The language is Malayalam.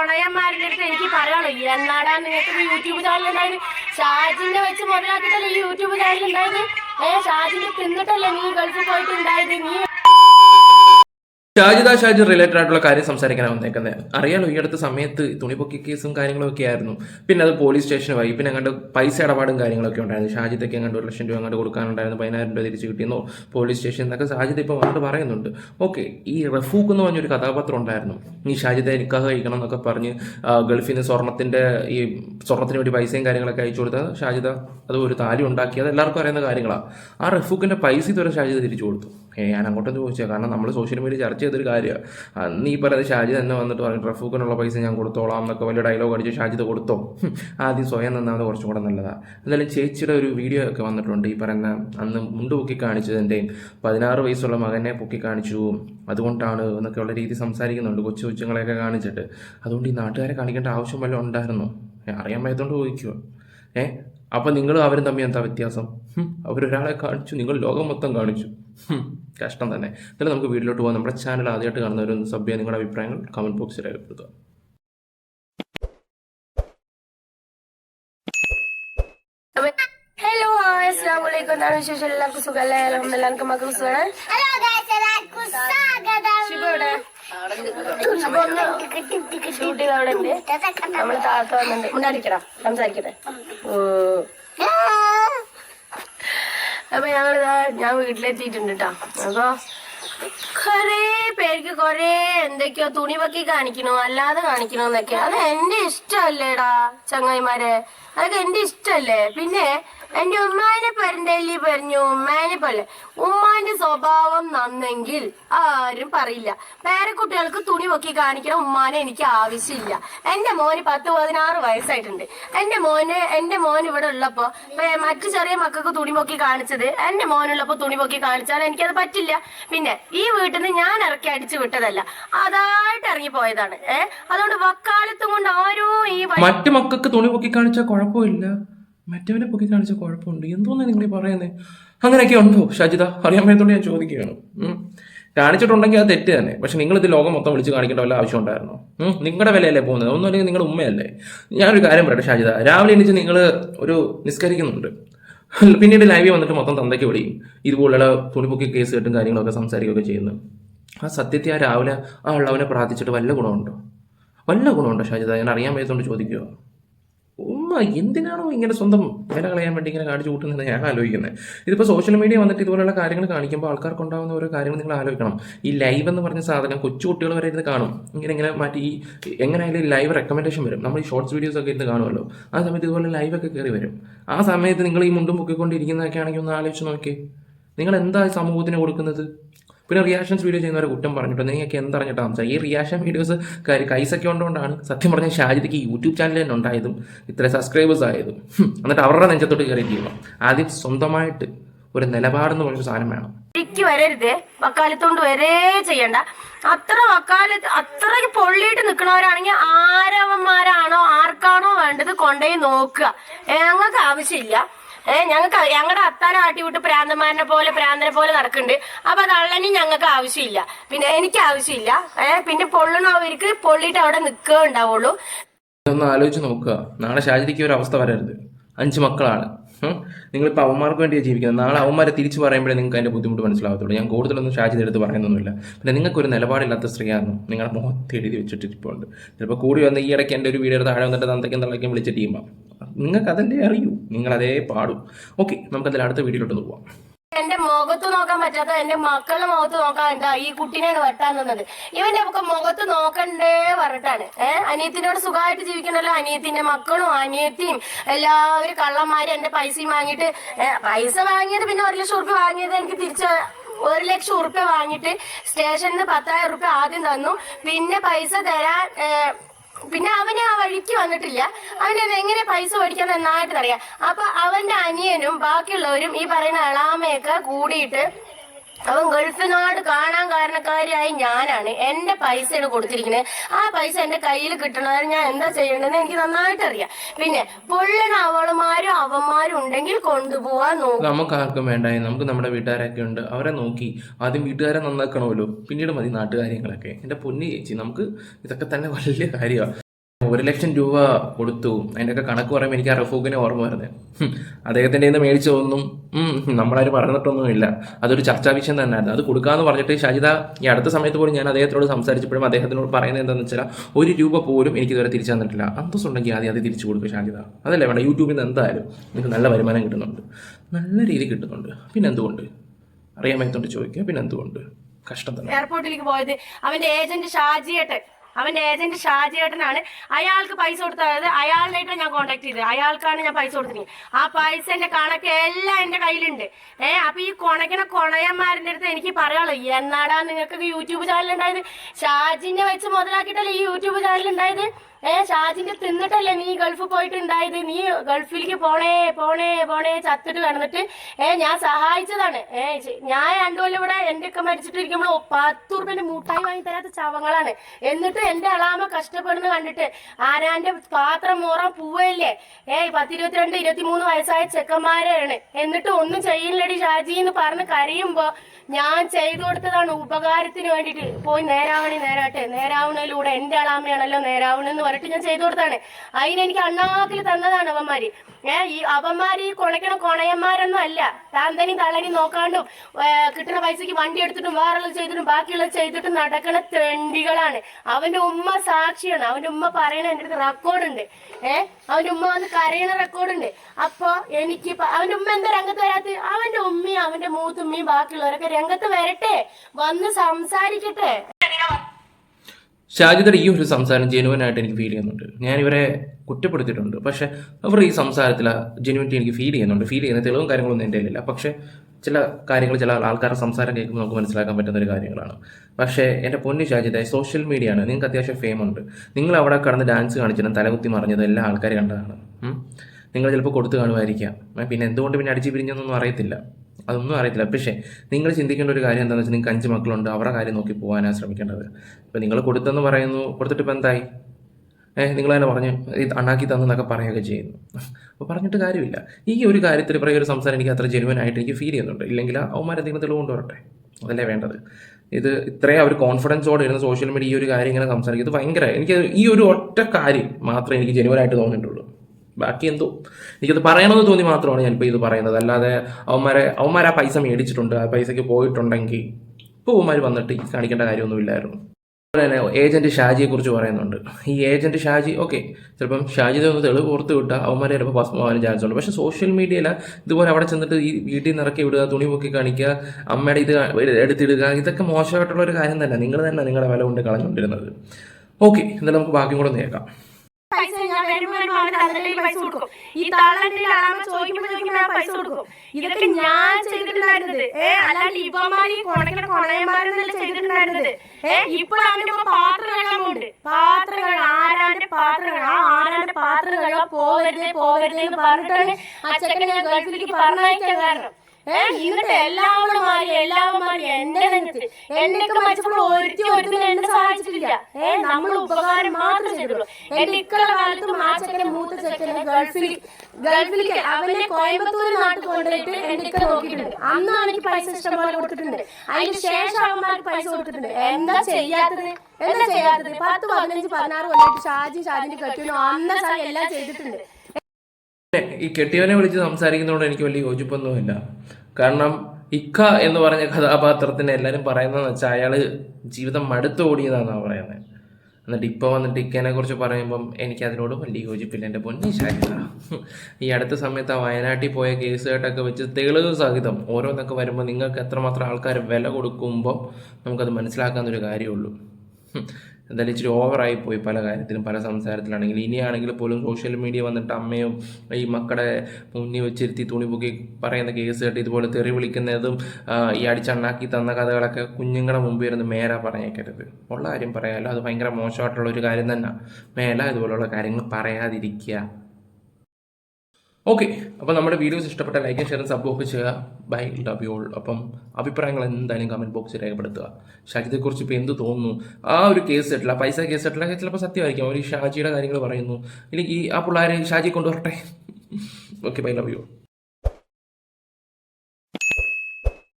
കൊണയന്മാരുടെ അടുത്ത് എനിക്ക് പറയാനുള്ളൂ എന്നാടാ നിങ്ങൾക്ക് യൂട്യൂബ് ചാനൽ ഉണ്ടായത് ഷാജിന്റെ വെച്ച് മുതലാക്കിട്ടല്ലേ ഈ യൂട്യൂബ് ചാനൽ ഉണ്ടായത് ഏ ഷാജിന്റെ തിന്നിട്ടല്ലേ നീ ഗൾഫിൽ പോയിട്ട് ഉണ്ടായത് നീ ഷാജിദ ഷാജി റിലേറ്റഡ് ആയിട്ടുള്ള കാര്യം സംസാരിക്കാനാണ് വന്നേക്കുന്നത് അറിയാലോ ഈ അടുത്ത സമയത്ത് തുണിപ്പൊക്കി കേസും കാര്യങ്ങളും ഒക്കെ ആയിരുന്നു. പിന്നെ അത് പോലീസ് സ്റ്റേഷനുമായി പിന്നെ അങ്ങോട്ട് പൈസ ഇടപാടും കാര്യങ്ങളൊക്കെ ഉണ്ടായിരുന്നു. ഷാജിദയ്ക്ക് അങ്ങോട്ട് ഒരു ലക്ഷം രൂപ അങ്ങോട്ട് കൊടുക്കാനുണ്ടായിരുന്നു. പതിനായിരം രൂപ തിരിച്ചു കിട്ടിയെന്നോ പോലീസ് സ്റ്റേഷൻ എന്നൊക്കെ ഷാജിദ് ഇപ്പോൾ വന്നിട്ട് പറയുന്നുണ്ട്. ഓക്കെ ഈ റഫൂഖ് എന്ന് പറഞ്ഞൊരു കഥാപാത്രം ഉണ്ടായിരുന്നു. ഈ ഷാജിദെ നിക്കാഹ് കഴിക്കണം എന്നൊക്കെ പറഞ്ഞ് ഗൾഫിൽ നിന്ന് സ്വർണത്തിന്റെ ഈ സ്വർണത്തിന് വേണ്ടി പൈസയും കാര്യങ്ങളൊക്കെ അയച്ചു കൊടുത്താൽ ഷാജിദ. അത് ഒരു താലി ഉണ്ടാക്കി. അത് എല്ലാവർക്കും അറിയുന്ന കാര്യങ്ങളാണ് ആ റഫൂഖിന്റെ പൈസ ഇതുവരെ ഷാജിദ തിരിച്ചു കൊടുത്തു. ഞാൻ അങ്ങോട്ടും ചോദിച്ചത് കാരണം നമ്മൾ സോഷ്യൽ മീഡിയ ചർച്ച ചെയ്തൊരു കാര്യമാണ് ഈ പറയുന്നത് ഷാജി തന്നെ വന്നിട്ട് പറഞ്ഞു ട്രഫൂക്കിനുള്ള പൈസ ഞാൻ കൊടുത്തോളാം എന്നൊക്കെ വലിയ ഡയലോഗ് അടിച്ച് ഷാജിത് കൊടുത്തോ? ആദ്യം സ്വയം നിന്നാണ് കുറച്ചും കൂടെ നല്ലതാണ് എന്തായാലും ചേച്ചിയുടെ ഒരു വീഡിയോ ഒക്കെ വന്നിട്ടുണ്ട്. ഈ പറയുന്ന അന്ന് മുണ്ട് പൊക്കി കാണിച്ചതിന്റെയും പതിനാറ് വയസ്സുള്ള മകനെ പൊക്കി കാണിച്ചു അതുകൊണ്ടാണ് എന്നൊക്കെയുള്ള രീതി സംസാരിക്കുന്നുണ്ട്. കൊച്ചു കൊച്ചുങ്ങളെയൊക്കെ കാണിച്ചിട്ട്. അതുകൊണ്ട് ഈ നാട്ടുകാരെ കാണിക്കേണ്ട ആവശ്യം വല്ലതും ഉണ്ടായിരുന്നു? അറിയാൻ പറ്റുന്നത് ചോദിക്കുക ഏഹ് അപ്പം നിങ്ങളും അവരും തമ്മിൽ എന്താ വ്യത്യാസം? അവരൊരാളെ കാണിച്ചു നിങ്ങൾ ലോകം മൊത്തം കാണിച്ചു. കഷ്ടം തന്നെ. എന്നാലും നമുക്ക് വീട്ടിലോട്ട് പോകാം. നമ്മുടെ ചാനൽ ആദ്യമായിട്ട് കാണുന്നവരൊന്ന് സബ് ചെയ്യാൻ നിങ്ങളുടെ അഭിപ്രായങ്ങൾ കമന്റ് ബോക്സിൽ രേഖപ്പെടുത്തുക. ഹലോ അസ്സാം വലൈക്കും എന്താണ് വിശേഷം? എല്ലാവർക്കും സുഖമല്ലേ മക്കൾ സുഖമാണ് അവിടെ ഉണ്ട്. നമ്മൾ വന്നിട്ടുണ്ട്. മുന്നാടിക്കണം സംസാരിക്കട്ടെ. ഓ. അപ്പൊ ഞങ്ങൾ ഞാൻ വീട്ടിലെത്തിയിട്ടുണ്ട് കേട്ടോ അപ്പൊ കൊറേ പേർക്ക് കൊറേ എന്തൊക്കെയോ തുണി പൊക്കി കാണിക്കണോ അല്ലാതെ കാണിക്കണോ എന്നൊക്കെ അത് എന്റെ ഇഷ്ടമല്ലേടാ ചങ്ങായിമാരെ. അതൊക്കെ എന്റെ ഇഷ്ടമല്ലേ? പിന്നെ എന്റെ ഉമ്മാനെ പെരണ്ടല്ലി പറഞ്ഞു ഉമ്മാനെ പോലെ. ഉമ്മാന്റെ സ്വഭാവം നന്നെങ്കിൽ ആരും പറയില്ല. പേരക്കുട്ടികൾക്ക് തുണി പൊക്കി കാണിക്കണ ഉമ്മാനെ എനിക്ക് ആവശ്യമില്ല. എന്റെ മോന് പത്ത് പതിനാറ് വയസ്സായിട്ടുണ്ട്. എന്റെ മോന് എന്റെ മോൻ ഇവിടെ ഉള്ളപ്പോ മറ്റു ചെറിയ മക്കൾക്ക് തുണി പൊക്കി കാണിച്ചത് എന്റെ മോനുള്ളപ്പോ തുണി പൊക്കി കാണിച്ചാൽ എനിക്കത് പറ്റില്ല. പിന്നെ ഈ വീട്ടിൽ നിന്ന് ഞാൻ ഇറക്കി അടിച്ചു വിട്ടതല്ല. അതായിട്ട് ഇറങ്ങി പോയതാണ് ഏഹ് അതുകൊണ്ട് വക്കാലത്തും കൊണ്ട് ആരോ ഈ മറ്റു മക്കൾക്ക് തുണി പൊക്കി കാണിച്ചാൽ കുഴപ്പമില്ല. മറ്റവനെ പൊക്കി കാണിച്ച കുഴപ്പമുണ്ട്. എന്തോന്നാ നിങ്ങൾ പറയുന്നത് അങ്ങനെയൊക്കെ ഉണ്ടോ? ഷജിത അറിയാൻ വേണ്ടി ഞാൻ ചോദിക്കുകയാണ്. കാണിച്ചിട്ടുണ്ടെങ്കിൽ അത് തെറ്റ് തന്നെ. പക്ഷെ നിങ്ങൾ ഇത് ലോകം മൊത്തം വിളിച്ച് കാണിക്കേണ്ട വല്ല ആവശ്യം ഉണ്ടായിരുന്നോ? നിങ്ങളുടെ വിലയല്ലേ പോകുന്നത്? ഒന്നും അല്ലെങ്കിൽ നിങ്ങളുടെ ഉമ്മയല്ലേ? ഞാനൊരു കാര്യം പറയട്ടെ ഷാജിത. രാവിലെ എണീച്ച് നിങ്ങൾ ഒരു നിസ്കരിക്കുന്നുണ്ട്. പിന്നീട് ലൈവിൽ വന്നിട്ട് മൊത്തം തന്തയ്ക്ക് വിളിയും. ഇതുപോലുള്ള തുണിപ്പൊക്കി കേസ് കെട്ടും കാര്യങ്ങളൊക്കെ സംസാരിക്കുകയൊക്കെ ചെയ്യുന്നു. ആ സത്യത്തെ ആ രാവിലെ ആ ഉള്ളവനെ പ്രാർത്ഥിച്ചിട്ട് വല്ല ഗുണമുണ്ടോ? വല്ല ഗുണമുണ്ടോ ഷാജിത? ഞാൻ അറിയാൻ വേണ്ടി ചോദിക്കുക ഉമ്മ എന്തിനാണോ ഇങ്ങനെ സ്വന്തം വില കളയാൻ വേണ്ടി ഇങ്ങനെ കാണിച്ചു കൂട്ടുന്നത് ഞാൻ ആലോചിക്കുന്നത്. ഇതിപ്പോൾ സോഷ്യൽ മീഡിയ വന്നിട്ട് ഇതുപോലുള്ള കാര്യങ്ങൾ കാണിക്കുമ്പോൾ ആൾക്കാർക്ക് ഉണ്ടാകുന്ന ഓരോ കാര്യങ്ങൾ നിങ്ങൾ ആലോചിക്കണം. ഈ ലൈവ് എന്ന് പറഞ്ഞ സാധനം കൊച്ചു കുട്ടികൾ വരെ ഇരുന്ന് കാണും. ഇങ്ങനെ ഇങ്ങനെ മാറ്റി ഈ എങ്ങനെയായാലും ലൈവ് റെക്കമെൻഡേഷൻ വരും. നമ്മൾ ഈ ഷോർട്സ് വീഡിയോസ് ഒക്കെ ഇരുന്ന് കാണുമല്ലോ. ആ സമയത്ത് ഇതുപോലെ ലൈവ് ഒക്കെ കയറി വരും. ആ സമയത്ത് നിങ്ങൾ ഈ മുണ്ടും പൊക്കിക്കൊണ്ടിരിക്കുന്നതൊക്കെ ആണെങ്കിൽ ഒന്ന് ആലോചിച്ച് നോക്കി നിങ്ങൾ എന്താ സമൂഹത്തിന് കൊടുക്കുന്നത്? പിന്നെ റിയാക്ഷൻസ് വീഡിയോ ചെയ്യുന്നവരെ കുറ്റം പറഞ്ഞിട്ട് നിങ്ങൾക്ക് എന്തറിഞ്ഞിട്ടാ സംസാരം? ഈ റിയാക്ഷൻ വീഡിയോസ് കൈസൊക്കെ ഉണ്ടോണ്ടാണ് സത്യം പറഞ്ഞാൽ ഷാജിദിക്ക് യൂട്യൂബ് ചാനൽ തന്നെ ഉണ്ടായതും ഇത്ര സബ്സ്ക്രൈബേഴ്സ് ആയതും. എന്നിട്ട് അവരുടെ നെഞ്ചത്തോട്ട് കയറി ചെയ്യണം ആദ്യം സ്വന്തമായിട്ട് ഒരു നിലപാടെന്ന് പറഞ്ഞ സാധനം വേണം. വരരുതേ. വക്കാലത്തോണ്ട് വരേ ചെയ്യണ്ട. അത്ര വക്കാലത്ത് അത്രയ്ക്ക് പൊള്ളിയിട്ട് നിൽക്കണവരാണെങ്കിൽ ആരവന്മാരാണോ ആർക്കാണോ വേണ്ടത് കൊണ്ടുപോയി നോക്കുക. ഞങ്ങൾക്ക് ആവശ്യമില്ല. ഏഹ് ഞങ്ങൾക്ക് ഞങ്ങളുടെ അത്താനെ ആട്ടി വിട്ട് പ്രാന്തന്മാരനെ പോലെ പ്രാന്തനെ പോലെ നടക്കുന്നുണ്ട് അപ്പൊ അത് അള്ളനും ഞങ്ങൾക്ക് ആവശ്യമില്ല. പിന്നെ എനിക്ക് ആവശ്യമില്ല. ഏഹ് പിന്നെ പൊള്ളണവർക്ക് പൊള്ളിയിട്ട് അവിടെ നിൽക്കുക ഇതൊന്ന് ആലോചിച്ച് നോക്കുക. നാളെ ഷാജിദിക്ക് ഒരു അവസ്ഥ വരരുത്. അഞ്ച് മക്കളാണ്. നിങ്ങളിപ്പോൾ അവന്മാർക്ക് വേണ്ടിയാണ് ജീവിക്കുന്നത്. നാളെ അവന്മാരെ തിരിച്ചു പറയുമ്പോഴേ നിങ്ങൾക്ക് അതിന്റെ ബുദ്ധിമുട്ട് മനസ്സിലാവത്തുള്ളൂ. ഞാൻ കൂടുതലൊന്നും ഷാജിദ് എടുത്ത് പറയുന്നൊന്നുമില്ല. പിന്നെ നിങ്ങൾക്കൊരു നിലപാടില്ലാത്ത സ്ത്രീയാണ് നിങ്ങളുടെ മുഖത്ത് എഴുതി വെച്ചിട്ട് ഇരിപ്പുണ്ട് ചിലപ്പോൾ കൂടി വന്ന് ഈ ഇടയ്ക്ക് എന്റെ ഒരു വീഡിയോ താഴെ വന്നിട്ട് തന്തയ്ക്കും തള്ളയ്ക്കും വിളിച്ച ടീമാണ് നിങ്ങൾക്ക് അതല്ലേ അറിയൂ. നിങ്ങൾ അതേ പാടും. ഓക്കെ നമുക്ക് അതിൽ അടുത്ത വീഡിയോയിലോട്ട് പോവാം. എന്റെ മുഖത്ത് നോക്കാൻ പറ്റാത്ത എന്റെ മക്കളുടെ മുഖത്ത് എന്താ ഈ കുട്ടീനെയാണ് വെട്ടാൻ തന്നത് ഇവന്റെ ഒക്കെ മുഖത്ത് നോക്കണ്ടേ പറഞ്ഞിട്ടാണ്. ഏഹ് അനിയത്തിനോട് സുഖമായിട്ട് ജീവിക്കണല്ലോ അനിയത്തിന്റെ മക്കളും അനിയത്തിയും എല്ലാവരും കള്ളന്മാരും എന്റെ പൈസയും വാങ്ങിയിട്ട് പൈസ വാങ്ങിയത് പിന്നെ ഒരു ലക്ഷം ഉറുപ്പ് വാങ്ങിയത് എനിക്ക് തിരിച്ച് ഒരു ലക്ഷം ഉറുപ്പ്യ വാങ്ങിയിട്ട് സ്റ്റേഷനിൽ പത്തായിരം ഉറുപ്പ്യ ആദ്യം തന്നു. പിന്നെ പൈസ തരാൻ പിന്നെ അവന് ആ വഴിക്ക് വന്നിട്ടില്ല. അവന് എങ്ങനെ പൈസ മേടിക്കാൻ നന്നായിട്ട് അറിയാം. അപ്പൊ അവന്റെ അനിയനും ബാക്കിയുള്ളവരും ഈ പറയുന്ന എളാമയൊക്കെ കൂടിയിട്ട് അവൻ ഗൾഫ് നാട് കാണാൻ കാരണക്കാരിയായി ഞാനാണ്. എന്റെ പൈസയാണ് കൊടുത്തിരിക്കുന്നത്. ആ പൈസ എന്റെ കയ്യിൽ കിട്ടണത് ഞാൻ എന്താ ചെയ്യേണ്ടതെന്ന് എനിക്ക് നന്നായിട്ട് അറിയാം പിന്നെ പൊള്ളണ അവളുമാരും അവന്മാരും ഉണ്ടെങ്കിൽ കൊണ്ടുപോവാൻ നോക്കും. നമുക്ക് ആർക്കും വേണ്ട നമുക്ക് നമ്മുടെ വീട്ടുകാരൊക്കെ ഉണ്ട്. അവരെ നോക്കി ആദ്യം വീട്ടുകാരെ നന്നാക്കണമല്ലോ. പിന്നീട് മതി നാട്ടുകാര്യങ്ങളൊക്കെ. എന്റെ പൊന്നു ചേച്ചി നമുക്ക് ഇതൊക്കെ തന്നെ വലിയ കാര്യമാണ് ഒരു ലക്ഷം രൂപ കൊടുത്തു. അതിന്റെയൊക്കെ കണക്ക് പറയുമ്പോൾ എനിക്ക് ആ റഫൂഖിനെ ഓർമ്മ വരുന്നത് അദ്ദേഹത്തിന്റെ നിന്ന് മേടിച്ചതൊന്നും ഉം, നമ്മളാരും പറഞ്ഞിട്ടൊന്നുമില്ല. അതൊരു ചർച്ചാ വിഷയം തന്നെയായിരുന്നു. അത് കൊടുക്കാമെന്ന് പറഞ്ഞിട്ട് ഷജിത ഈ അടുത്ത സമയത്ത് പോലും ഞാൻ അദ്ദേഹത്തോട് സംസാരിച്ചപ്പോഴും അദ്ദേഹത്തിനോട് പറയുന്നത് എന്താണെന്ന് വെച്ചാൽ ഒരു രൂപ പോലും എനിക്ക് ഇതുവരെ തിരിച്ചു തന്നിട്ടില്ല. അന്തസ്സുണ്ടെങ്കിൽ ആദ്യം അത് തിരിച്ചു കൊടുക്കും ഷാജിത അതല്ലേ വേണ്ട? യൂട്യൂബിൽ നിന്ന് എന്തായാലും എനിക്ക് നല്ല വരുമാനം കിട്ടുന്നുണ്ട്. നല്ല രീതിയിൽ കിട്ടുന്നുണ്ട്. പിന്നെ എന്തുകൊണ്ട് അറിയാൻ ചോദിക്കുക പിന്നെ എന്തുകൊണ്ട് കഷ്ടം തന്നെ. എയർപോർട്ടിലേക്ക് പോയത് അവന്റെ ഏജന്റ് ഷാജിയേട്ടൻ. അവന്റെ ഏജന്റ് ഷാജിയേട്ടനാണ് അയാൾക്ക് പൈസ കൊടുത്തത് അയാളിനായിട്ട് ഞാൻ കോണ്ടാക്ട് ചെയ്തത്. അയാൾക്കാണ് ഞാൻ പൈസ കൊടുത്തത്. ആ പൈസന്റെ കണക്ക് എല്ലാം എന്റെ കയ്യിലുണ്ട്. ഏ അപ്പൊ ഈ കൊണക്കണ കൊണയന്മാരുടെ അടുത്ത് എനിക്ക് പറയാനുള്ളൂ എന്നാടാ നിങ്ങൾക്ക് യൂട്യൂബ് ചാനൽ ഉണ്ടായത്? ഷാജിനെ വെച്ച് മുതലാക്കിയിട്ടല്ലേ ഈ യൂട്യൂബ് ചാനൽ ഉണ്ടായത്? ഏ ഷാജിന്റെ തിന്നിട്ടല്ലേ നീ ഗൾഫ് പോയിട്ടുണ്ടായത്? നീ ഗൾഫിലേക്ക് പോണേ പോണേ പോണേ ചത്തിട്ട് കിടന്നിട്ട് ഏ ഞാൻ സഹായിച്ചതാണ്. ഏ ഞാൻ രണ്ടു കൊല്ലം ഇവിടെ എന്റെ ഒക്കെ മരിച്ചിട്ടിരിക്കുമ്പോൾ പത്ത് റുപ്യന്റെ മുട്ടായി വാങ്ങി തരാത്ത ചവങ്ങളാണ്. എന്നിട്ട് എന്റെ അളാമ കഷ്ടപ്പെടുന്ന കണ്ടിട്ട് ആരാന്റെ പാത്രം മോറാൻ പൂവല്ലേ? ഏ പത്തിരുപത്തിരണ്ട് ഇരുപത്തിമൂന്ന് വയസ്സായ ചെക്കന്മാരാണ്. എന്നിട്ട് ഒന്നും ചെയ്യില്ലടി ഷാജി എന്ന് പറഞ്ഞ് കരയുമ്പോ ഞാൻ ചെയ്തു കൊടുത്തതാണ് ഉപകാരത്തിന് വേണ്ടിയിട്ട്. പോയി നേരാവണി നേരാട്ടെ. നേരാവണയിലൂടെ എന്റെ അളാമയാണല്ലോ നേരാവണെന്ന് പറഞ്ഞിട്ട് ഞാൻ ചെയ്തു കൊടുത്താണ് അതിനെനിക്ക് അണ്ണാക്കിൽ തന്നതാണ് അവന്മാര്. ഏ ഈ അവന്മാര് ഈ കൊണക്കണ കൊണയന്മാരൊന്നും അല്ല. താന്തനി തളനി നോക്കാണ്ടും കിട്ടുന്ന പൈസക്ക് വണ്ടി എടുത്തിട്ടും വേറുള്ളത് ചെയ്തിട്ടും ബാക്കിയുള്ളത് ചെയ്തിട്ടും നടക്കണ തെണ്ടികളാണ്. അവന്റെ ഉമ്മ സാക്ഷിയാണ്. അവന്റെ ഉമ്മ പറയണ എന്റെ അടുത്ത് റെക്കോർഡുണ്ട്. ഏഹ് അവന്റെ ഉമ്മ വന്ന് കരയണ റെക്കോർഡുണ്ട്. അപ്പൊ എനിക്ക് അവന്റെ ഉമ്മ എന്താ രംഗത്ത് വരാത്ത അവന്റെ ഉമ്മയും അവന്റെ മൂത്തുമ്മയും ബാക്കിയുള്ളവരൊക്കെ രംഗത്ത് വരട്ടെ. വന്ന് സംസാരിക്കട്ടെ. ഷാജിദയുടെ ഈ ഒരു സംസാരം ജെനുവനായിട്ട് എനിക്ക് ഫീൽ ചെയ്യുന്നുണ്ട്. ഞാൻ ഇവരെ കുറ്റപ്പെടുത്തിയിട്ടുണ്ട്. പക്ഷേ അവർ ഈ സംസാരത്തിൽ ജെനുവിനിറ്റി എനിക്ക് ഫീൽ ചെയ്യുന്നുണ്ട്. ഫീൽ ചെയ്യുന്ന തെളിവും കാര്യങ്ങളൊന്നും എന്റെ കയ്യിലില്ല. പക്ഷേ ചില കാര്യങ്ങൾ ചില ആൾക്കാരുടെ സംസാരം കേൾക്കുമ്പോൾ നമുക്ക് മനസ്സിലാക്കാൻ പറ്റുന്ന ഒരു കാര്യങ്ങളാണ്. പക്ഷേ എന്റെ പൊന്നു ഷാജിദ സോഷ്യൽ മീഡിയ ആണ്. നിങ്ങൾക്ക് അത്യാവശ്യം ഫെയിം ഉണ്ട്. നിങ്ങൾ അവിടെ കടന്ന് ഡാൻസ് കാണിച്ചതും തലകുത്തി മറിഞ്ഞത് എല്ലാ ആൾക്കാർ കണ്ടതാണ്. നിങ്ങൾ ചിലപ്പോൾ കൊടുത്തു കാണുമായിരിക്കാം. പിന്നെ എന്തുകൊണ്ട് പിന്നെ അടിച്ചു പിരിഞ്ഞൊന്നും അറിയത്തില്ല. അതൊന്നും അറിയത്തില്ല. പക്ഷേ നിങ്ങൾ ചിന്തിക്കേണ്ട ഒരു കാര്യം എന്താണെന്ന് വെച്ചാൽ നിങ്ങൾക്ക് അഞ്ച് മക്കളുണ്ട് അവരുടെ കാര്യം നോക്കി പോകാനാണ് ശ്രമിക്കേണ്ടത്. അപ്പം നിങ്ങൾ കൊടുത്തെന്ന് പറയുന്നു കൊടുത്തിട്ട് ഇപ്പം എന്തായി? ഏഹ് നിങ്ങൾ തന്നെ പറഞ്ഞു ഇത് അണ്ണാക്കി തന്നെന്നൊക്കെ പറയുകയൊക്കെ ചെയ്യുന്നു. അപ്പോൾ പറഞ്ഞിട്ട് കാര്യമില്ല. ഈ ഒരു കാര്യത്തിൽ പറയുക ഒരു സംസാരം എനിക്ക് അത്ര ജെനുവൻ ആയിട്ട് എനിക്ക് ഫീൽ ചെയ്യുന്നുണ്ട്. ഇല്ലെങ്കിൽ അവന്മാർ എന്തെങ്കിലും തെളിവ് കൊണ്ടുവരട്ടെ? അതല്ലേ വേണ്ടത്? ഇത് ഇത്രയും അവർ കോൺഫിഡൻസോടെ ഇരുന്ന് സോഷ്യൽ മീഡിയ ഈ ഒരു കാര്യം ഇങ്ങനെ സംസാരിക്കും. ഇത് ഭയങ്കര എനിക്ക് ഈ ഒരു ഒറ്റ കാര്യം മാത്രമേ എനിക്ക് ജെനുവൻ ആയിട്ട് തോന്നിയിട്ടുള്ളൂ. ബാക്കി എന്തോ? എനിക്കത് പറയണമെന്ന് തോന്നി മാത്രമാണ് ഞാനിപ്പോൾ ഇത് പറയുന്നത്. അല്ലാതെ അവന്മാരെ അവന്മാർ ആ പൈസ മേടിച്ചിട്ടുണ്ട്. ആ പൈസയ്ക്ക് പോയിട്ടുണ്ടെങ്കിൽ ഇപ്പോൾ അവന്മാർ വന്നിട്ട് കാണിക്കേണ്ട കാര്യമൊന്നുമില്ലായിരുന്നു അതുപോലെ തന്നെ ഏജന്റ് ഷാജിയെ കുറിച്ച് പറയുന്നുണ്ട്. ഈ ഏജന്റ് ഷാജി ഓക്കെ ചിലപ്പം ഷാജിയെ ഒന്ന് തെളിവ് പുറത്ത് വിട്ടാൽ അവന്മാരെ ചിലപ്പോൾ ഭസ്മമാകാനും ചാൻസ് ഉണ്ട്. പക്ഷേ സോഷ്യൽ മീഡിയയിൽ ഇതുപോലെ അവിടെ ചെന്നിട്ട് ഈ വീട്ടിൽ നിന്ന് ഇറക്കി വിടുക തുണി പൊക്കി കാണിക്കുക അമ്മയുടെ ഇത് എടുത്തിടുക ഇതൊക്കെ മോശമായിട്ടുള്ള ഒരു കാര്യം തന്നെ. നിങ്ങൾ തന്നെ നിങ്ങളുടെ വില കൊണ്ട് കളഞ്ഞുകൊണ്ടിരുന്നത്. ഓക്കെ എന്നാലും നമുക്ക് ബാക്കി കൂടെ പൈസ ഞാൻ പൈസ കൊടുക്കും. ഈ താളന്റെ ഞാൻ പൈസ കൊടുക്കും. ഇതൊക്കെ ഞാൻ ചെയ്തിട്ടുണ്ടായിരുന്നത്. ഏ അല്ലാണ്ട് കൊണയന്മാരെന്നല്ല ചെയ്തിട്ടുണ്ടായിരുന്നത്. ഏ ഇപ്പോഴാണ് പാത്രം പാത്രം ആരാന്റെ പാത്രം ആ ആരാന്റെ പാത്രം പോവരുത് പോവരുത് പറഞ്ഞിട്ടാണ് ഞാൻ ഗൾഫിലേക്ക് പറഞ്ഞയക്കാൻ കാരണം. ഏ എന്നിട്ട് എല്ലാവരും മാറി എല്ലാവരും മാറി. എന്റെ നെഞ്ചത്ത് എന്നൊക്കെ മരിച്ചപ്പോൾ ഒരുത്തി ഒരുത്തിന് എന്നെ സഹായിച്ചിട്ടില്ല. ഏ നമ്മൾ ഉപകാരം മാത്രം ചെയ്തുള്ളൂ എന്റെ ഇക്കളുടെ കാലത്തും ആ മൂത്ത ചെക്കനെ ഗൾഫിൽ ഗൾഫിലേക്ക് അവനെ കോയമ്പത്തൂർ നാട്ടിൽ കൊണ്ടുപോയിട്ട് എന്റെ ഇക്ക നോക്കിയിട്ടുണ്ട്. അന്ന് എനിക്ക് പൈസ ഇഷ്ടംപോലെ കൊടുത്തിട്ടുണ്ട്. അതിന് ശേഷം അവന്മാർക്ക് പൈസ കൊടുത്തിട്ടുണ്ട്. എന്താ ചെയ്യാത്തത്? എന്താ ചെയ്യാത്തത്? പത്ത് പതിനഞ്ച് പതിനാറ് കൊല്ലായിട്ട് ഷാജി ഷാജിന്റെ കെട്ടിയോ അന്ന സാരി എല്ലാം ചെയ്തിട്ടുണ്ട് ഈ കെട്ടിയവനെ വിളിച്ച് സംസാരിക്കുന്നതുകൊണ്ട് എനിക്ക് വലിയ യോജിപ്പൊന്നുമില്ല കാരണം ഇക്ക എന്ന് പറഞ്ഞ കഥാപാത്രത്തിന് എല്ലാവരും പറയുന്നതെന്ന് വെച്ചാൽ അയാൾ ജീവിതം മടുത്തോടിയതാണെന്നാണ് പറയുന്നത് എന്നിട്ട് ഇപ്പോൾ വന്നിട്ട് ഇക്കനെ കുറിച്ച് പറയുമ്പം എനിക്ക് അതിനോട് വലിയ യോജിപ്പില്ല. എന്റെ പൊന്നി ശാരിത. ഈ അടുത്ത സമയത്ത് ആ വയനാട്ടിൽ പോയ കേസുകേട്ടൊക്കെ വെച്ച് തെളിവ് സഹിതം ഓരോന്നൊക്കെ വരുമ്പോൾ നിങ്ങൾക്ക് എത്രമാത്രം ആൾക്കാർ വില കൊടുക്കുമ്പോൾ നമുക്കത് മനസ്സിലാക്കാവുന്നൊരു കാര്യമുള്ളൂ. എന്തായാലും ഇച്ചിരി ഓവറായി പോയി പല കാര്യത്തിലും പല സംസാരത്തിലാണെങ്കിൽ ഇനിയാണെങ്കിൽ പോലും സോഷ്യൽ മീഡിയ വന്നിട്ട് അമ്മയും ഈ മക്കളെ മുന്നിൽ വെച്ചിരുത്തി തുണി പൊക്കി പറയുന്ന കേസ് കേട്ട് ഇതുപോലെ തെറി വിളിക്കുന്നതും ഈ അടിച്ചണ്ണാക്കി തന്ന കഥകളൊക്കെ കുഞ്ഞുങ്ങളുടെ മുമ്പിൽ ഇരുന്ന് മേല പറഞ്ഞേക്കരുത്. ഉള്ള കാര്യം പറയാമല്ലോ അത് ഭയങ്കര മോശമായിട്ടുള്ള ഒരു കാര്യം തന്നെ. മേല ഇതുപോലുള്ള കാര്യങ്ങൾ പറയാതിരിക്കുക. ഓക്കെ അപ്പോൾ നമ്മുടെ വീഡിയോസ് ഇഷ്ടപ്പെട്ട ലൈക്ക് സബ് ഒക്കെ ചെയ്യുക. ബൈ ലവ് യു ഓൾ അപ്പം അഭിപ്രായങ്ങൾ എന്തായാലും കമന്റ് ബോക്സിൽ രേഖപ്പെടുത്തുക. ഷാജിയെക്കുറിച്ച് ഇപ്പോൾ എന്ത് തോന്നുന്നു? ആ ഒരു കേസ് സെറ്റില്ല പൈസ കേസ് സെറ്റില്ല ചിലപ്പോൾ സത്യമായിരിക്കും. അവർ ഷാജിയുടെ കാര്യങ്ങൾ പറയുന്നു. ഇല്ലെങ്കിൽ ആ പിള്ളേരെ Shaji കൊണ്ടുവരട്ടെ? Okay bye love you